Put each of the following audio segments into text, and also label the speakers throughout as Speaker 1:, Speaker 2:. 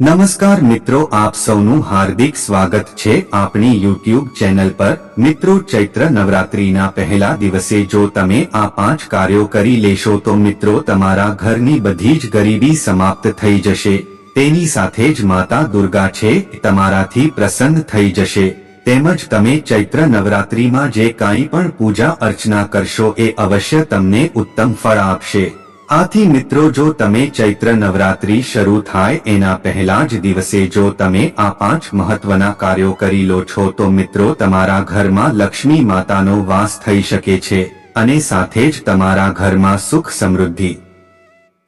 Speaker 1: નમસ્કાર મિત્રો, આપ સૌનું હાર્દિક સ્વાગત છે આપણી યુટ્યુબ ચેનલ પર. મિત્રો, ચૈત્ર નવરાત્રીના પહેલા દિવસે જો તમે આ પાંચ કાર્યો કરી લેશો તો મિત્રો, તમારા ઘરની બધી જ ગરીબી સમાપ્ત થઈ જશે. તેની સાથે જ માતા દુર્ગા છે, તમારાથી પ્રસન્ન થઈ જશે. તેમજ તમે ચૈત્ર નવરાત્રીમાં જે કાંઈ પણ પૂજા અર્ચના કરશો એ અવશ્ય તમને ઉત્તમ ફળ આપશે. આથી મિત્રો જો તમે ચૈત્ર નવરાત્રી શરૂ થાય એના પહેલા જ દિવસે જો તમે આ પાંચ મહત્વના કાર્યો કરી લો છો તો મિત્રો તમારા ઘરમાં લક્ષ્મી માતાનો વાસ થઈ શકે છે અને સાથે જ તમારા ઘરમાં સુખ સમૃદ્ધિ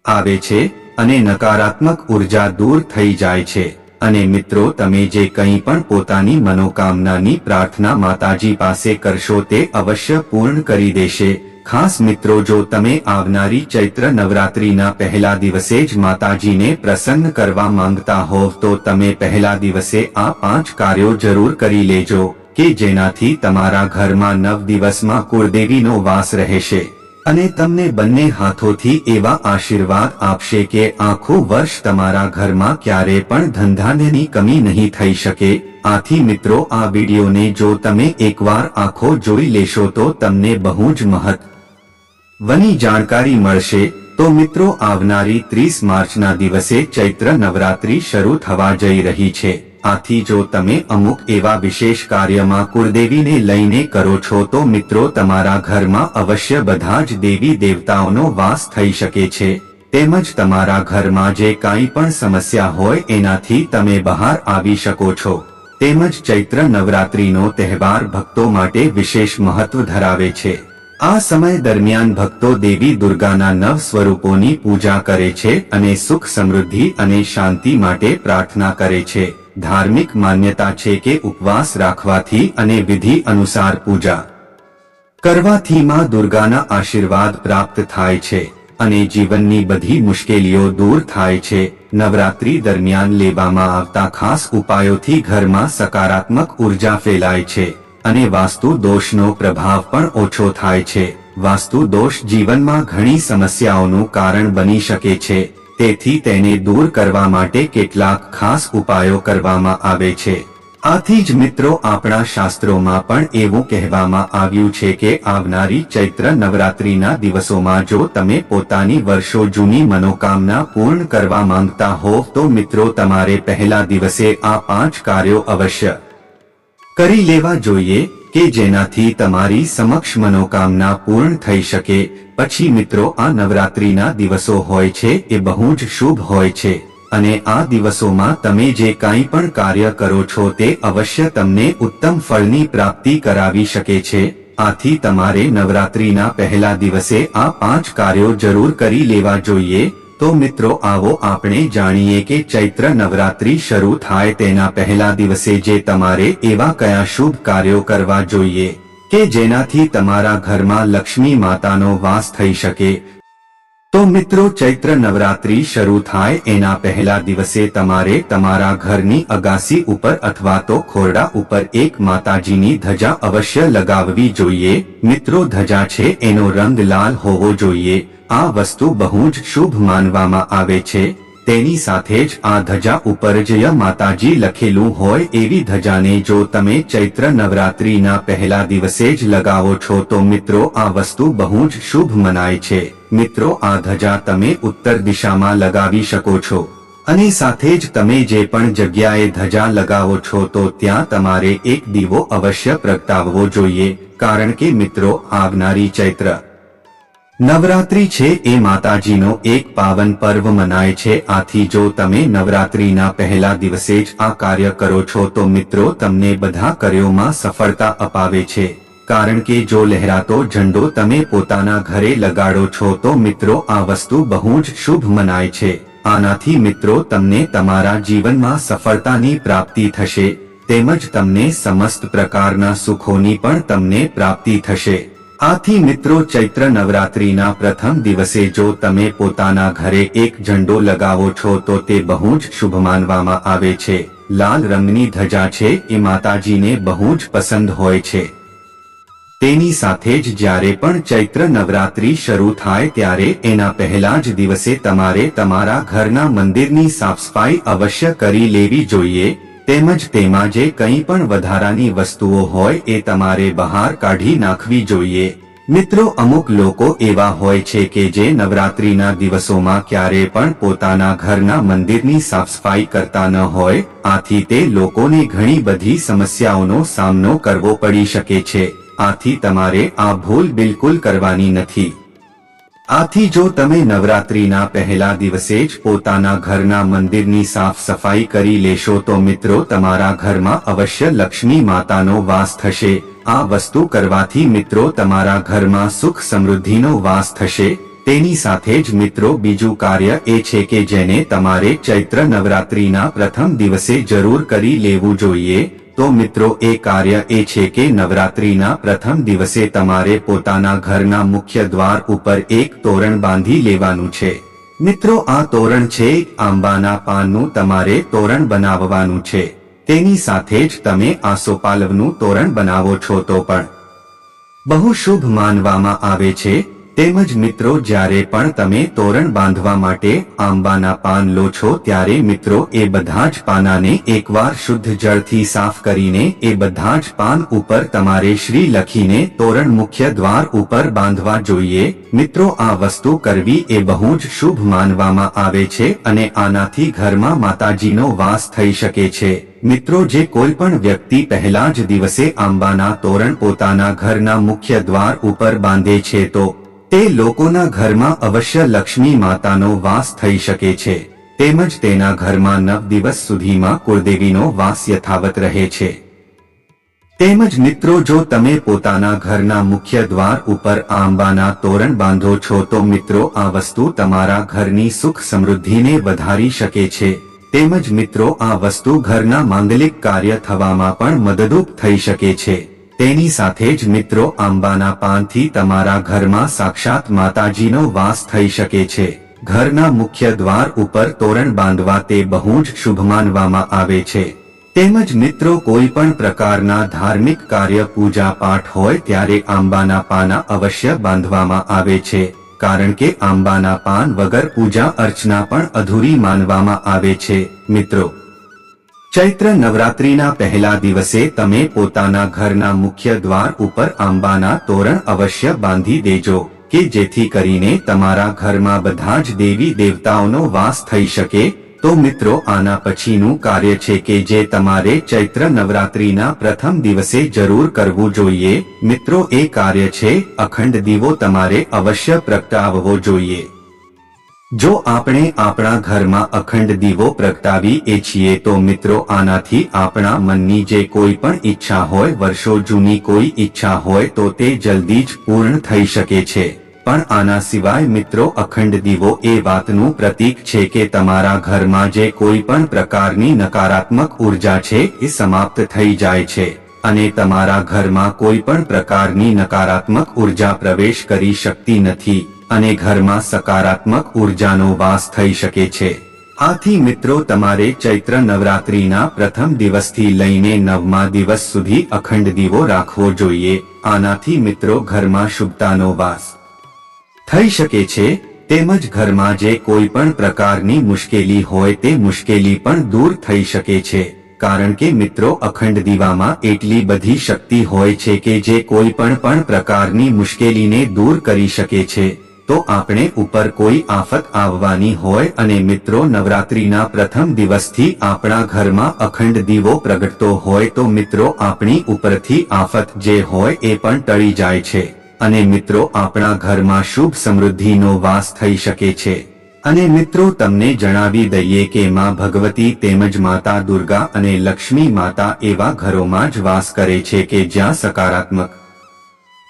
Speaker 1: આવે છે અને નકારાત્મક ઊર્જા દૂર થઈ જાય છે. અને મિત્રો તમે જે કંઈ પણ પોતાની મનોકામનાની પ્રાર્થના માતાજી પાસે કરશો તે અવશ્ય પૂર્ણ કરી દેશે. ખાસ મિત્રો, જો તમે આવનારી ચૈત્ર નવરાત્રીના પહેલા દિવસે જ માતાજીને પ્રસન્ન કરવા માંગતા હોવ તો તમે પહેલા દિવસે આ પાંચ કાર્યો જરૂર કરી લેજો, કે જેનાથી તમારા ઘરમાં નવ દિવસમાં કુળદેવીનો વાસ રહેશે. અને તમને બંને હાથોથી એવા આશીર્વાદ આપશે કે આખું વર્ષ તમારા ઘરમાં ક્યારે પણ ધંધાની કમી નહીં થઈ શકે. આથી મિત્રો, આ વિડીયોને જો તમે એકવાર આખો જોઈ લેશો, તો તમને બહુ જ મહત્વ વની જાણકારી મળશે તો મિત્રો આવનારી ત્રીસ માર્ચના દિવસે ચૈત્ર નવરાત્રી શરૂ થવા જઈ રહી છે. આથી જો તમે અમુક એવા વિશેષ કાર્યમાં કુળદેવીને લઈને કરો છો તો મિત્રો તમારા ઘરમાં અવશ્ય બધા જ દેવી દેવતાઓનો વાસ થઈ શકે છે. તેમજ તમારા ઘરમાં જે કાંઈ પણ સમસ્યા હોય એનાથી તમે બહાર આવી શકો છો. તેમજ ચૈત્ર નવરાત્રીનો તહેવાર ભક્તો માટે વિશેષ મહત્વ ધરાવે છે. આ સમય દરમિયાન ભક્તો દેવી દુર્ગાના નવ સ્વરૂપોની પૂજા કરે છે અને સુખ સમૃદ્ધિ અને શાંતિ માટે પ્રાર્થના કરે છે. ધાર્મિક માન્યતા છે કે ઉપવાસ રાખવાથી અને વિધિ અનુસાર પૂજા કરવાથી માં દુર્ગાના આશીર્વાદ પ્રાપ્ત થાય છે અને જીવનની બધી મુશ્કેલીઓ દૂર થાય છે. નવરાત્રી દરમિયાન લેવામાં આવતા ખાસ ઉપાયોથી ઘરમાં સકારાત્મક ઊર્જા ફેલાય છે. અને વાસ્તુ દોષનો પ્રભાવ પણ ઓછો થાય છે. વાસ્તુ દોષ જીવનમાં ઘણી સમસ્યાઓનું કારણ બની શકે છે. તેથી તેને દૂર કરવા માટે કેટલાક ખાસ ઉપાયો કરવામાં આવે છે. આથી જ મિત્રો આપણા શાસ્ત્રોમાં પણ એવું કહેવામાં આવ્યું છે કે આવનારી ચૈત્ર નવરાત્રીના દિવસોમાં જો તમે પોતાની વર્ષો જૂની મનોકામના પૂર્ણ કરવા માંગતા હોવ તો મિત્રો તમારે પહેલા દિવસે આ પાંચ કાર્યો અવશ્ય કરી લેવા જોઈએ કે જેનાથી તમારી સમક્ષ મનોકામના પૂર્ણ થઈ શકે. પછી મિત્રો, આ નવરાત્રીના દિવસો હોય છે એ બહુ જ શુભ હોય છે. અને આ દિવસોમાં તમે જે કાંઈ પણ કાર્ય કરો છો તે અવશ્ય તમને ઉત્તમ ફળની પ્રાપ્તિ કરાવી શકે છે. આથી તમારે નવરાત્રીના પહેલા દિવસે આ પાંચ કાર્યો જરૂર કરી લેવા જોઈએ. તો મિત્રો આવો આપણે જાણીએ કે ચૈત્ર નવરાત્રી શરૂ થાય તેના પહેલા દિવસે જે તમારે એવા કયા શુભ કાર્યો કરવા જોઈએ કે જેનાથી તમારા ઘરમાં લક્ષ્મી માતાનો વાસ થઈ શકે તો મિત્રો, ચૈત્ર નવરાત્રી શરૂ થાય એના પહેલા દિવસે તમારે તમારા ઘરની અગાસી ઉપર અથવા તો ખોરડા ઉપર એક માતાજીની ધજા અવશ્ય લગાવવી જોઈએ. મિત્રો, ધજા છે એનો રંગ લાલ હોવો જોઈએ. આ વસ્તુ બહુ જ શુભ માનવામાં આવે છે. તેની સાથે જ આ ધજા ઉપર જય માતાજી લખેલું હોય એવી ધજાને જો તમે ચૈત્ર નવરાત્રીના પહેલા દિવસે જ લગાવો છો તો મિત્રો આ વસ્તુ બહુ જ શુભ મનાય છે. મિત્રો આ ધજા તમે ઉત્તર દિશામાં લગાવી શકો છો. અને સાથે જ તમે જે પણ જગ્યાએ ધજા લગાવો છો તો ત્યાં તમારે એક દીવો અવશ્ય પ્રગટાવવો જોઈએ. કારણ કે મિત્રો આવનારી ચૈત્ર નવરાત્રી છે એ માતાજીનો એક પાવન પર્વ મનાય છે. આથી જો તમે નવરાત્રીના પહેલા દિવસે જ આ કાર્ય કરો છો તો મિત્રો તમને બધા કાર્યોમાં સફળતા અપાવે છે. કારણ કે જો લહેરાતો ઝંડો તમે પોતાના ઘરે લગાડો છો તો મિત્રો આ વસ્તુ બહુ જ શુભ મનાય છે. આનાથી મિત્રો તમને તમારા જીવનમાં સફળતાની પ્રાપ્તિ થશે. તેમજ તમને સમસ્ત પ્રકારના સુખોની પણ તમને પ્રાપ્તિ થશે. આથી મિત્રો ચૈત્ર નવરાત્રીના પ્રથમ દિવસે જો તમે પોતાના ઘરે એક ઝંડો લગાવો છો તો તે બહુ જ શુભ માનવામાં આવે છે. લાલ રંગની ધજા છે, એ માતાજીને બહુ જ પસંદ હોય છે. તેની સાથે જ જ્યારે પણ ચૈત્ર નવરાત્રી શરૂ થાય ત્યારે એના પહેલા જ દિવસે તમારે તમારા ઘરના મંદિરની સાફસફાઈ અવશ્ય કરી લેવી જોઈએ. તેમજ તેમાં જે કંઈ પણ વધારાની વસ્તુઓ હોય એ તમારે બહાર કાઢી નાખવી જોઈએ. મિત્રો, અમુક લોકો એવા હોય છે કે જે નવરાત્રીના દિવસોમાં ક્યારે પણ પોતાના ઘરના મંદિરની સાફસફાઈ કરતા ન હોય, આથી તે લોકોને ઘણી બધી સમસ્યાઓનો સામનો કરવો પડી શકે છે. આથી તમારે આ ભૂલ બિલકુલ કરવાની નથી. આથી જો તમે નવરાત્રીના પહેલા દિવસે જ પોતાના ઘરના મંદિરની સાફ સફાઈ કરી લેશો તો મિત્રો તમારા ઘરમાં અવશ્ય લક્ષ્મી માતાનો વાસ થશે. આ વસ્તુ કરવાથી મિત્રો તમારા ઘરમાં સુખ સમૃદ્ધિનો વાસ થશે. તેની સાથે જ મિત્રો બીજું કાર્ય એ છે કે જેને તમારે ચૈત્ર નવરાત્રીના પ્રથમ દિવસે જરૂર કરી લેવું જોઈએ. તો મિત્રો, એ કાર્ય એ છે કે નવરાત્રીના પ્રથમ દિવસે તમારે પોતાના ઘરના મુખ્ય દ્વાર ઉપર એક તોરણ બાંધી લેવાનું છે. મિત્રો, આ તોરણ છે આંબાના પાનનું તમારે તોરણ બનાવવાનું છે. તેની સાથે જ તમે આસોપાલવનું તોરણ બનાવો છો તો પણ. બહુ શુભ માનવામાં આવે છે તેમજ મિત્રો, જ્યારે પણ તમે તોરણ બાંધવા માટે આંબાના પાન લો છો, ત્યારે મિત્રો, એ બધા જ પાનાને એકવાર શુદ્ધ જળથી સાફ કરીને, એ બધા જ પાન ઉપર તમારે શ્રી લખીને તોરણ મુખ્ય દ્વાર ઉપર બાંધવા જોઈએ. મિત્રો, આ વસ્તુ કરવી એ બહુ જ શુભ માનવામાં આવે છે અને આનાથી ઘરમાં માતાજીનો વાસ થઈ શકે છે. મિત્રો, જે કોઈ પણ વ્યક્તિ પહેલા જ દિવસે આંબાના તોરણ પોતાના ઘરના મુખ્ય દ્વાર ઉપર બાંધે છે તો તે લોકોના ઘરમાં અવશ્ય લક્ષ્મી માતાનો વાસ થઈ શકે છે, તેમજ તેના ઘરમાં નવ દિવસ સુધીમાં કુળદેવીનો વાસ યથાવત રહે છે. તેમજ મિત્રો, જો તમે પોતાના ઘરના મુખ્ય દ્વાર ઉપર આંબાના તોરણ બાંધો છો, તો મિત્રો, આ વસ્તુ તમારા ઘરની સુખ સમૃદ્ધિને વધારી શકે છે. તેમજ મિત્રો, આ વસ્તુ ઘરના માંગલિક કાર્ય થવામાં પણ મદદરૂપ થઈ શકે છે. તેની સાથે જ મિત્રો આંબાના પાનથી તમારા ઘરમાં સાક્ષાત માતાજીનો વાસ થઈ શકે છે. ઘરના મુખ્ય દ્વાર ઉપર તોરણ બાંધવા તે બહુ જ શુભ માનવામાં આવે છે. તેમજ મિત્રો કોઈ પણ પ્રકારના ધાર્મિક કાર્ય, પૂજા પાઠ હોય ત્યારે આંબાના પાના અવશ્ય બાંધવામાં આવે છે. કારણ કે આંબાના પાન વગર પૂજા અર્ચના પણ અધૂરી માનવામાં આવે છે. મિત્રો ચૈત્ર નવરાત્રીના પહેલા દિવસે તમે પોતાના ઘરના મુખ્ય દ્વાર ઉપર આંબાના તોરણ અવશ્ય બાંધી દેજો, કે જેથી કરીને તમારા ઘરમાં બધા જ દેવી દેવતાઓનો વાસ થઈ શકે. તો મિત્રો, આના પછીનું કાર્ય છે કે જે તમારે ચૈત્ર નવરાત્રીના પ્રથમ દિવસે જરૂર કરવું જોઈએ. મિત્રો, એ કાર્ય છે અખંડ દીવો તમારે અવશ્ય પ્રગટાવવો જોઈએ. જો આપણે આપણા ઘરમાં અખંડ દીવો પ્રગટાવીએ છીએ તો મિત્રો આનાથી આપણા મનની જે કોઈ પણ ઈચ્છા હોય, વર્ષો જૂની કોઈ ઈચ્છા હોય, તો તે જલ્દી જ પૂર્ણ થઈ શકે છે. પણ આના સિવાય મિત્રો અખંડ દીવો એ વાતનું પ્રતીક છે કે તમારા ઘરમાં જે કોઈ પણ પ્રકારની નકારાત્મક ઊર્જા છે, એ સમાપ્ત થઈ જાય છે. અને તમારા ઘરમાં કોઈ પણ પ્રકારની નકારાત્મક ઊર્જા પ્રવેશ કરી શકતી નથી અને ઘરમાં સકારાત્મક ઉર્જાનો વાસ થઈ શકે છે. આથી મિત્રો, તમારે ચૈત્ર નવરાત્રીના પ્રથમ દિવસથી લઈને નવમા દિવસ સુધી અખંડ દીવો રાખવો જોઈએ. આનાથી મિત્રો, ઘરમાં શુભતાનો વાસ થઈ શકે છે. તેમજ ઘરમાં જે કોઈ પણ પ્રકારની મુશ્કેલી હોય તે મુશ્કેલી પણ દૂર થઈ શકે છે. કારણ કે મિત્રો અખંડ દીવામાં એટલી બધી શક્તિ હોય છે કે જે કોઈ પણ પણ પ્રકારની મુશ્કેલીને દૂર કરી શકે છે. તો આપણે ઉપર કોઈ આફત આવવાની હોય અને મિત્રો નવરાત્રીના પ્રથમ દિવસથી આપણા ઘરમાં અખંડ દીવો પ્રગટતો હોય તો મિત્રો આપણી ઉપરથી આફત જે હોય એ પણ ટળી જાય છે. અને મિત્રો આપણા ઘરમાં શુભ સમૃદ્ધિનો વાસ થઈ શકે છે. અને મિત્રો તમને જણાવી દઈએ કે માં ભગવતી તેમજ માતા દુર્ગા અને લક્ષ્મી માતા એવા ઘરોમાં જ વાસ કરે છે કે જ્યાં સકારાત્મક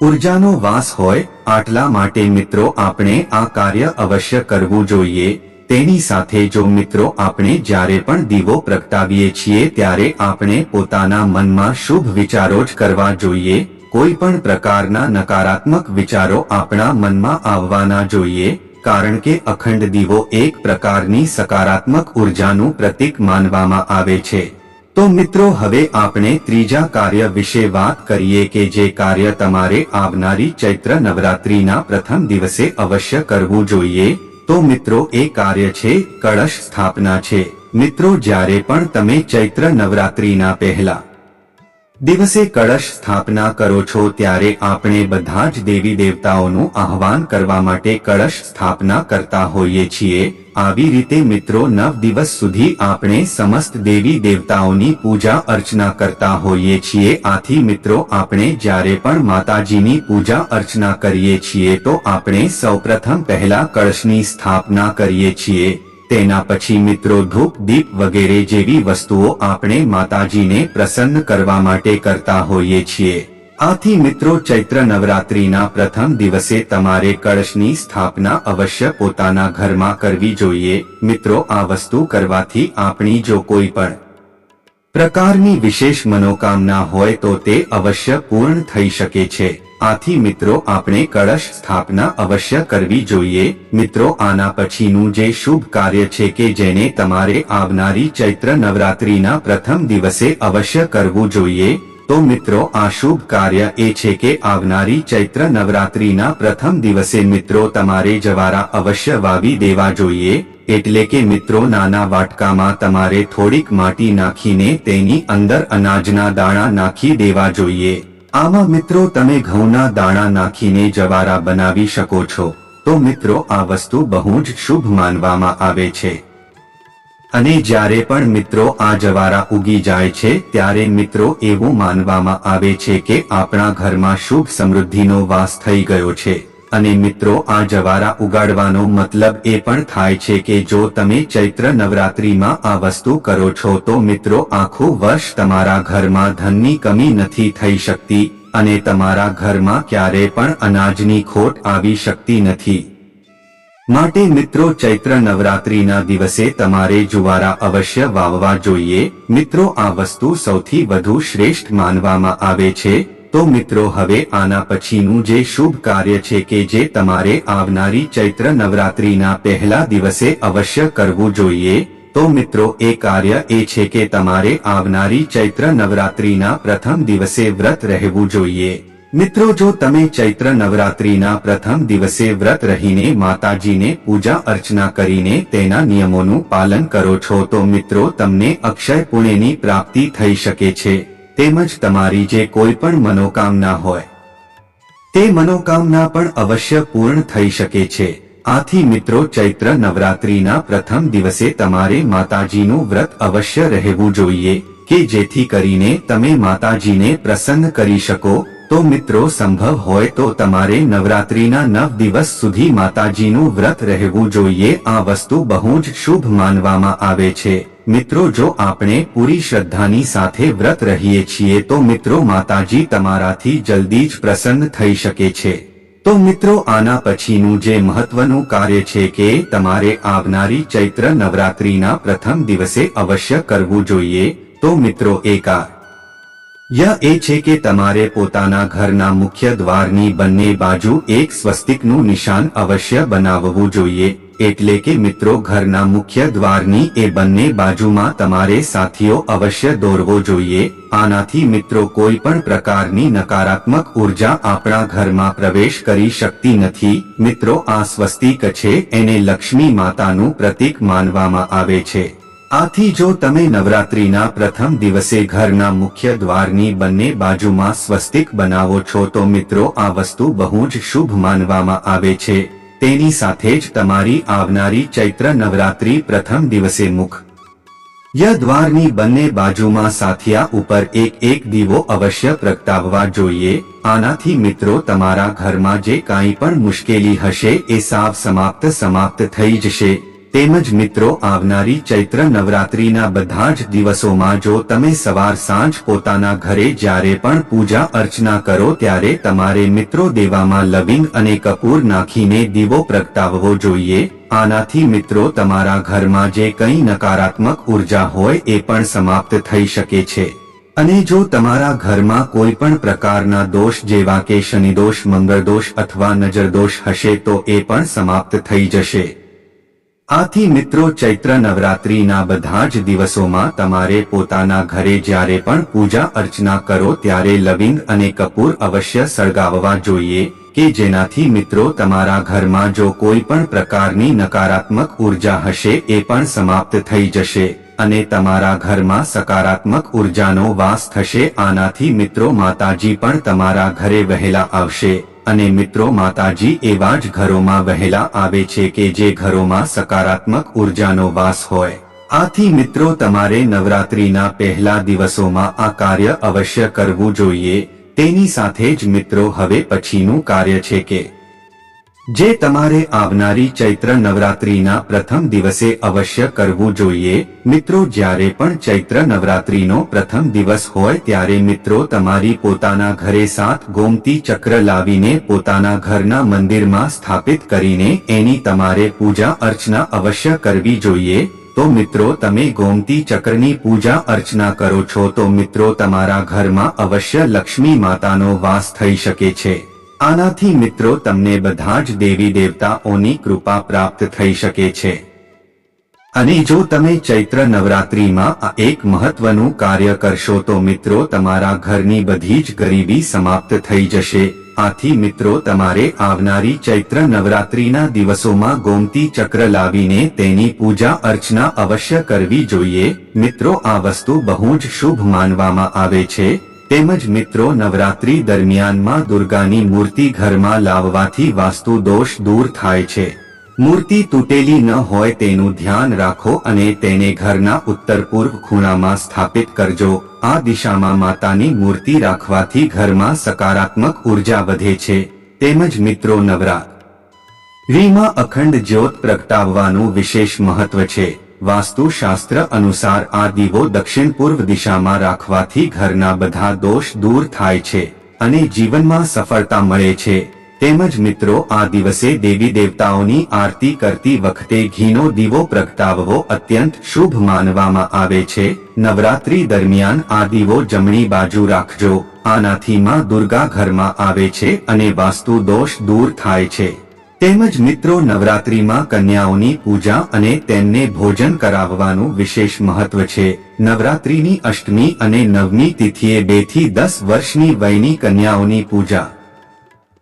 Speaker 1: ઉર્જાનો વાસ હોય, આટલા માટે મિત્રો આપણે આ કાર્ય અવશ્ય કરવું જોઈએ. તેની સાથે જો મિત્રો આપણે જ્યારે પણ દીવો પ્રગટાવીએ છીએ ત્યારે આપણે પોતાના મનમાં શુભ વિચારો જ કરવા જોઈએ. કોઈ પણ પ્રકારના નકારાત્મક વિચારો આપણા મનમાં આવવાના જોઈએ. કારણ કે અખંડ દીવો એક પ્રકારની સકારાત્મક ઉર્જાનું પ્રતીક માનવામાં આવે છે. તો મિત્રો, હવે આપણે ત્રીજા કાર્ય વિશે વાત કરીએ કે જે કાર્ય તમારે આવનારી ચૈત્ર નવરાત્રીના પ્રથમ દિવસે અવશ્ય કરવું જોઈએ. તો મિત્રો, એ કાર્ય છે કળશ સ્થાપના છે. મિત્રો, જ્યારે પણ તમે ચૈત્ર નવરાત્રીના પહેલા દિવસે કળશ સ્થાપના કરો છો ત્યારે આપણે બધા જ દેવી દેવતાઓનું આહવાન કરવા માટે કળશ સ્થાપના કરતા હોઈએ છીએ. આવી રીતે મિત્રો નવ દિવસ સુધી આપણે સમસ્ત દેવી દેવતાઓની પૂજા અર્ચના કરતા હોઈએ છીએ. આથી મિત્રો આપણે જ્યારે પણ માતાજીની પૂજા અર્ચના કરીએ છીએ તો આપણે સૌપ્રથમ પહેલા કળશની સ્થાપના કરીએ છીએ. તેના પછી મિત્રો ધૂપ, દીપ વગેરે જેવી વસ્તુઓ આપણે માતાજીને પ્રસન્ન કરવા માટે કરતા હોઈએ છીએ. આથી મિત્રો ચૈત્ર નવરાત્રીના પ્રથમ દિવસે તમારે કળશની સ્થાપના અવશ્ય પોતાના ઘરમાં કરવી જોઈએ. મિત્રો, આ વસ્તુ કરવાથી આપણી જો કોઈ પણ પ્રકારની વિશેષ મનોકામના હોય તો તે અવશ્ય પૂર્ણ થઈ શકે છે. આથી મિત્રો, આપણે કળશ સ્થાપના અવશ્ય કરવી જોઈએ. મિત્રો, આના પછીનું જે શુભ કાર્ય છે કે જેને તમારે આવનારી ચૈત્ર નવરાત્રીના પ્રથમ દિવસે અવશ્ય કરવું જોઈએ, તો મિત્રો, આ શુભ કાર્ય એ છે કે આવનારી ચૈત્ર નવરાત્રીના પ્રથમ દિવસે મિત્રો, તમારે જવારા અવશ્ય વાવી દેવા જોઈએ. એટલે કે મિત્રો, નાના વાટકામાં તમારે થોડીક માટી નાખીને તેની અંદર અનાજના દાણા નાખી દેવા જોઈએ. આમાં મિત્રો તમે ઘઉંના દાણા નાખીને જવારા બનાવી શકો છો. તો મિત્રો, આ વસ્તુ બહુ જ શુભ માનવામાં આવે છે. અને જ્યારે પણ મિત્રો આ જવારા ઉગી જાય છે, ત્યારે મિત્રો એવું માનવામાં આવે છે કે આપણા ઘરમાં શુભ સમૃદ્ધિનો વાસ થઈ ગયો છે. અને મિત્રો, આ જવારા ઉગાડવાનો મતલબ એ પણ થાય છે કે જો તમે ચૈત્ર નવરાત્રીમાં આ વસ્તુ કરો છો તો મિત્રો, આખું વર્ષ તમારા ઘરમાં ધનની કમી નથી થઈ શકતી અને તમારા ઘરમાં ક્યારે પણ અનાજની ખોટ આવી શકતી નથી. માટે મિત્રો, ચૈત્ર નવરાત્રીના દિવસે તમારે જુવારા અવશ્ય વાવવા જોઈએ. મિત્રો, આ વસ્તુ સૌથી વધુ શ્રેષ્ઠ માનવામાં આવે છે. તો મિત્રો હવે આના પછીનું જે શુભ કાર્ય છે કે જે તમારે આવનારી ચૈત્ર નવરાત્રીના પહેલા દિવસે અવશ્ય કરવું જોઈએ, તો મિત્રો એ કાર્ય એ છે કે તમારે આવનારી ચૈત્ર નવરાત્રીના પ્રથમ દિવસે વ્રત રહેવું જોઈએ. મિત્રો જો તમે ચૈત્ર નવરાત્રીના પ્રથમ દિવસે વ્રત રહીને માતાજીને પૂજા અર્ચના કરીને તેના નિયમોનું પાલન કરો છો તો મિત્રો તમને અક્ષય પુણ્યની પ્રાપ્તિ થઈ શકે છે. તેમજ તમારી જે કોઈ પણ મનોકામના હોય, તે મનોકામના પણ અવશ્ય પૂર્ણ થઈ શકે છે. આથી મિત્રો, ચૈત્ર નવરાત્રીના પ્રથમ દિવસે તમારે માતાજીનું વ્રત અવશ્ય રહેવું જોઈએ કે જેથી કરીને તમે માતાજીને પ્રસન્ન કરી શકો. તો મિત્રો, સંભવ હોય તો તમારે નવરાત્રીના નવ દિવસ સુધી માતાજીનું વ્રત રહેવું જોઈએ. આ વસ્તુ બહુ જ શુભ માનવામાં આવે છે. મિત્રો, જો આપણે પૂરી શ્રદ્ધાની સાથે વ્રત રહીએ છીએ, તો મિત્રો, માતાજી તમારાથી જલ્દી જ પ્રસન્ન થઈ શકે છે. તો મિત્રો, આના પછીનું જે મહત્વનું કાર્ય છે કે તમારે આવનારી ચૈત્ર નવરાત્રીના પ્રથમ દિવસે અવશ્ય કરવું જોઈએ. તો મિત્રો એકા ય એ છે કે તમારે પોતાના ઘરના મુખ્ય દ્વારની બંને બાજુ એક સ્વસ્તિકનું નિશાન અવશ્ય બનાવવું જોઈએ. એટલે કે મિત્રો ઘરના મુખ્ય દ્વારની એ બંને બાજુમાં તમારે સાથીઓ અવશ્ય દોરવો જોઈએ. આનાથી મિત્રો કોઈ પણ પ્રકારની નકારાત્મક ઊર્જા આપણા ઘરમાં પ્રવેશ કરી શકતી નથી. મિત્રો આ સ્વસ્તિક છે, એને લક્ષ્મી માતાનું પ્રતીક માનવામાં આવે છે. આથી જો તમે નવરાત્રીના પ્રથમ દિવસે ઘરના મુખ્ય દ્વારની બંને બાજુમાં સ્વસ્તિક બનાવો છો તો મિત્રો આ વસ્તુ બહુ જ શુભ માનવામાં આવે છે. તેની સાથે જ તમારી આવનારી ચૈત્ર નવરાત્રી પ્રથમ દિવસે મુખ. યદ્વારની બંને બાજુમાં સાથિયા ઉપર એક એક દીવો અવશ્ય પ્રગટાવવા જોઈએ. આનાથી મિત્રો તમારા ઘરમાં જે કાંઈ પણ મુશ્કેલી હશે એ સાવ સમાપ્ત સમાપ્ત થઈ જશે. તેમજ મિત્રો, આવનારી ચૈત્ર નવરાત્રીના બધા જ દિવસોમાં જો તમે સવાર સાંજ પોતાના ઘરે જ્યારે પણ પૂજા અર્ચના કરો ત્યારે તમારે મિત્રો દેવામાં લવિંગ અને કપૂર નાખીને દીવો પ્રગટાવવો જોઈએ. આનાથી મિત્રો, તમારા ઘરમાં જે કંઈ નકારાત્મક ઊર્જા હોય એ પણ સમાપ્ત થઈ શકે છે. અને જો તમારા ઘરમાં કોઈ પણ પ્રકારના દોષ જેવા કે શનિદોષ, મંગળદોષ અથવા નજરદોષ હશે તો એ પણ સમાપ્ત થઈ જશે. આથી મિત્રો ચૈત્ર નવરાત્રિના બધા જ દિવસોમાં તમારે પોતાના ઘરે જ્યારે પણ પૂજા અર્ચના કરો ત્યારે લવિંગ અને કપૂર અવશ્ય સળગાવવા જોઈએ કે જેનાથી મિત્રો તમારા ઘરમાં જો કોઈ પણ પ્રકારની નકારાત્મક ઊર્જા હશે એ પણ સમાપ્ત થઈ જશે અને તમારા ઘરમાં સકારાત્મક ઉર્જાનો વાસ થશે આનાથી મિત્રો માતાજી પણ તમારા ઘરે વહેલા આવશે. અને મિત્રો માતાજી એવા જ ઘરોમાં વહેલા આવે છે કે જે ઘરોમાં સકારાત્મક ઉર્જાનો વાસ હોય. આથી મિત્રો તમારે નવરાત્રીના પહેલા દિવસોમાં આ કાર્ય અવશ્ય કરવું જોઈએ. તેની સાથે જ મિત્રો હવે પછીનું કાર્ય છે કે જે તમારે આવનારી ચૈત્ર નવરાત્રીના પ્રથમ દિવસે અવશ્ય કરવું જોઈએ. મિત્રો, જ્યારે પણ ચૈત્ર નવરાત્રીનો પ્રથમ દિવસ હોય ત્યારે મિત્રો, તમારી પોતાના ઘરે સાત ગોમતી ચક્ર લાવીને પોતાના ઘરના મંદિરમાં સ્થાપિત કરીને એની તમારે પૂજા અર્ચના અવશ્ય કરવી જોઈએ. તો મિત્રો, તમે ગોમતી ચક્રની પૂજા અર્ચના કરો છો તો મિત્રો, તમારા ઘરમાં અવશ્ય લક્ષ્મી માતાનો વાસ થઈ શકે છે. આનાથી મિત્રો તમને બધા જ દેવી દેવતાઓની કૃપા પ્રાપ્ત થઈ શકે છે. અને જો તમે ચૈત્ર નવરાત્રીમાં આ એક મહત્વનું કાર્ય કરશો તો મિત્રો તમારા ઘરની બધી જ ગરીબી સમાપ્ત થઈ જશે. આથી મિત્રો તમારે આવનારી ચૈત્ર નવરાત્રીના દિવસોમાં ગોમતી ચક્ર લાવીને તેની પૂજા અર્ચના અવશ્ય કરવી જોઈએ. મિત્રો આ વસ્તુ બહુ જ શુભ માનવામાં આવે છે. તેમજ મિત્રો નવરાત્રી દરમિયાનમાં દુર્ગાની મૂર્તિ ઘરમાં લાવવાથી વાસ્તુ દોષ દૂર થાય છે. મૂર્તિ તૂટેલી ન હોય તેનું ધ્યાન રાખો અને તેને ઘરના ઉત્તર પૂર્વ ખૂણામાં સ્થાપિત કરજો. આ દિશામાં માતાની મૂર્તિ રાખવાથી ઘરમાં સકારાત્મક ઊર્જા વધે છે. તેમજ મિત્રો નવરા રીમાં અખંડ જ્યોત પ્રગટાવવાનું વિશેષ મહત્વ છે. વાસ્તુશાસ્ત્ર અનુસાર આ દીવો દક્ષિણ પૂર્વ દિશામાં રાખવાથી ઘરના બધા દોષ દૂર થાય છે અને જીવનમાં સફળતા મળે છે. તેમજ મિત્રો, આ દિવસે દેવી દેવતાઓની આરતી કરતી વખતે ઘીનો દીવો પ્રગટાવવો અત્યંત શુભ માનવામાં આવે છે. નવરાત્રી દરમિયાન આ દીવો જમણી બાજુ રાખજો. આનાથી માં દુર્ગા ઘરમાં આવે છે અને વાસ્તુ દોષ દૂર થાય છે. તેમજ મિત્રો નવરાત્રીમાં કન્યાઓની પૂજા અને તેમને ભોજન કરાવવાનું વિશેષ મહત્વ છે. નવરાત્રીની અષ્ટમી અને નવમી તિથિએ બેથી દસ વર્ષની વયની કન્યાઓની પૂજા.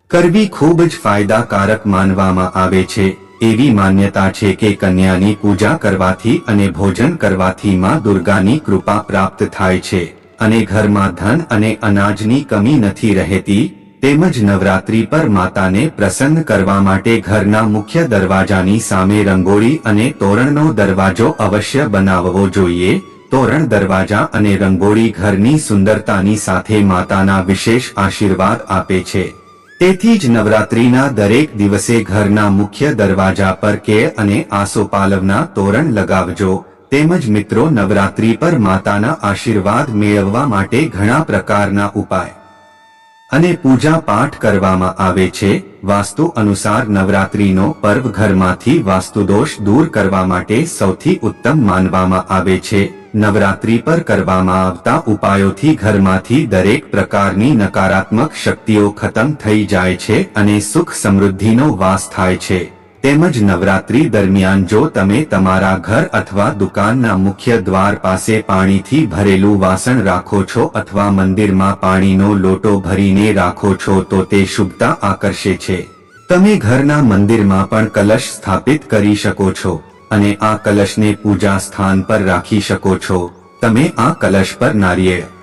Speaker 1: કરવી ખૂબ જ ફાયદાકારક માનવામાં આવે છે. એવી માન્યતા છે કે કન્યાની પૂજા કરવાથી અને ભોજન કરવાથી માં દુર્ગાની કૃપા પ્રાપ્ત થાય છે. અને ઘરમાં ધન અને અનાજની કમી નથી રહેતી તેમજ નવરાત્રી પર માતાને પ્રસન્ન કરવા માટે ઘરના મુખ્ય દરવાજાની સામે રંગોળી અને તોરણનો દરવાજો અવશ્ય બનાવવો જોઈએ. તોરણ દરવાજા અને રંગોળી ઘરની સુંદરતાની સાથે માતાના વિશેષ આશીર્વાદ આપે છે. તેથી જ નવરાત્રીના દરેક દિવસે ઘરના મુખ્ય દરવાજા પર કે અને આસોપાલવના તોરણ લગાવજો. તેમજ મિત્રો, નવરાત્રી પર માતાના આશીર્વાદ મેળવવા માટે ઘણા પ્રકારના ઉપાય અને પૂજા પાઠ કરવામાં આવે છે, વાસ્તુ અનુસાર નવરાત્રીનો પર્વ ઘરમાંથી વાસ્તુદોષ દૂર કરવા માટે સૌથી ઉત્તમ માનવામાં આવે છે. નવરાત્રી પર કરવામાં આવતા ઉપાયોથી ઘરમાંથી દરેક પ્રકારની નકારાત્મક શક્તિઓ ખતમ થઈ જાય છે અને સુખ સમૃદ્ધિનો વાસ થાય છે. તેમજ નવરાત્રી દરમિયાન જો તમે તમારા ઘર અથવા દુકાનના મુખ્ય દ્વાર પાસે પાણીથી ભરેલું વાસણ રાખો છો અથવા મંદિરમાં પાણીનો લોટો ભરીને રાખો છો તો તે શુભતા આકર્ષે છે. તમે ઘરના મંદિરમાં પણ કલશ સ્થાપિત કરી શકો છો અને આ કલશને પૂજા સ્થાન પર રાખી શકો છો. તમે આ કલશ પર નારિયેળ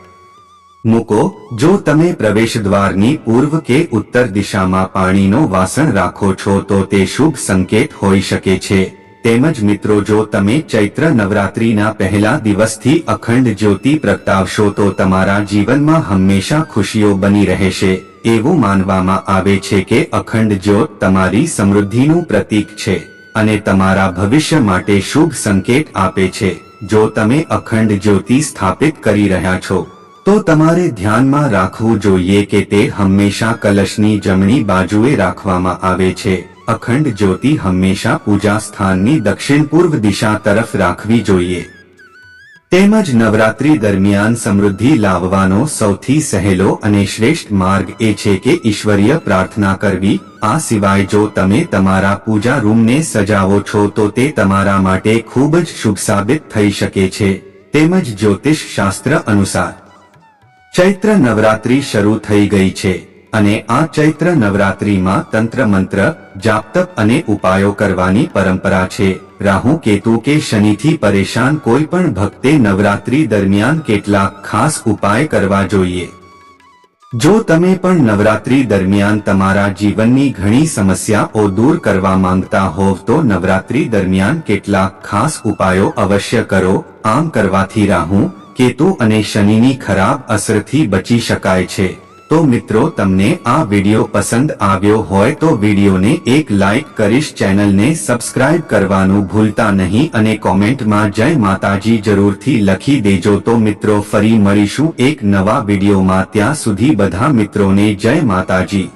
Speaker 1: મૂકો, જો તમે પ્રવેશ દ્વારની પૂર્વ કે ઉત્તર દિશામાં પાણીનો વાસણ રાખો છો તો તે શુભ સંકેત હોઈ શકે છે. તેમજ મિત્રો, જો તમે ચૈત્ર નવરાત્રીના પહેલા દિવસથી અખંડ જ્યોતિ પ્રગટાવશો તો તમારા જીવનમાં હંમેશા ખુશીઓ બની રહેશે. એવું માનવામાં આવે છે કે અખંડ જ્યોત તમારી સમૃદ્ધિનું પ્રતીક છે અને તમારા ભવિષ્ય માટે શુભ સંકેત આપે છે. જો તમે અખંડ જ્યોતિ સ્થાપિત કરી રહ્યા છો તો તમારે ધ્યાનમાં રાખવું જોઈએ કે તે હંમેશા કલશની જમણી બાજુએ રાખવામાં આવે છે. અખંડ જ્યોતિ હંમેશા પૂજા સ્થાનની દક્ષિણ પૂર્વ દિશા તરફ રાખવી જોઈએ. તેમજ નવરાત્રી દરમિયાન સમૃદ્ધિ લાવવાનો સૌથી સહેલો અને શ્રેષ્ઠ માર્ગ એ છે કે ઈશ્વરીય પ્રાર્થના કરવી. આ સિવાય જો તમે તમારા પૂજા રૂમને સજાવો છો તો તે તમારા માટે ખૂબ જ શુભ સાબિત થઈ શકે છે. તેમજ જ્યોતિષ શાસ્ત્ર અનુસાર ચૈત્ર નવરાત્રી શરૂ થઈ ગઈ છે અને આ ચૈત્ર નવરાત્રીમાં તંત્ર મંત્ર જાપતપ અને ઉપાયો કરવાની પરંપરા છે. રાહુ કેતુ કે શનિથી પરેશાન કોઈ પણ ભક્તે નવરાત્રી દરમિયાન કેટલાક ખાસ ઉપાય કરવા જોઈએ. જો તમે પણ નવરાત્રી દરમિયાન તમારા જીવનની ઘણી સમસ્યાઓ દૂર કરવા માંગતા હોવ તો નવરાત્રી દરમિયાન કેટલાક ખાસ ઉપાયો અવશ્ય કરો. આમ કરવાથી રાહુ કેતુ અને શનિની ખરાબ અસરથી બચી શકાય છે. તો મિત્રો, તમને આ વીડિયો પસંદ આવ્યો હોય તો વિડિયોને એક લાઈક કરીશ, ચેનલને સબસ્ક્રાઇબ કરવાનું ભૂલતા નહીં અને કોમેન્ટમાં જય માતાજી જરૂરથી લખી દેજો. તો મિત્રો, ફરી મળીશું એક નવા વિડીયોમાં. ત્યાં સુધી બધા મિત્રોને જય માતાજી.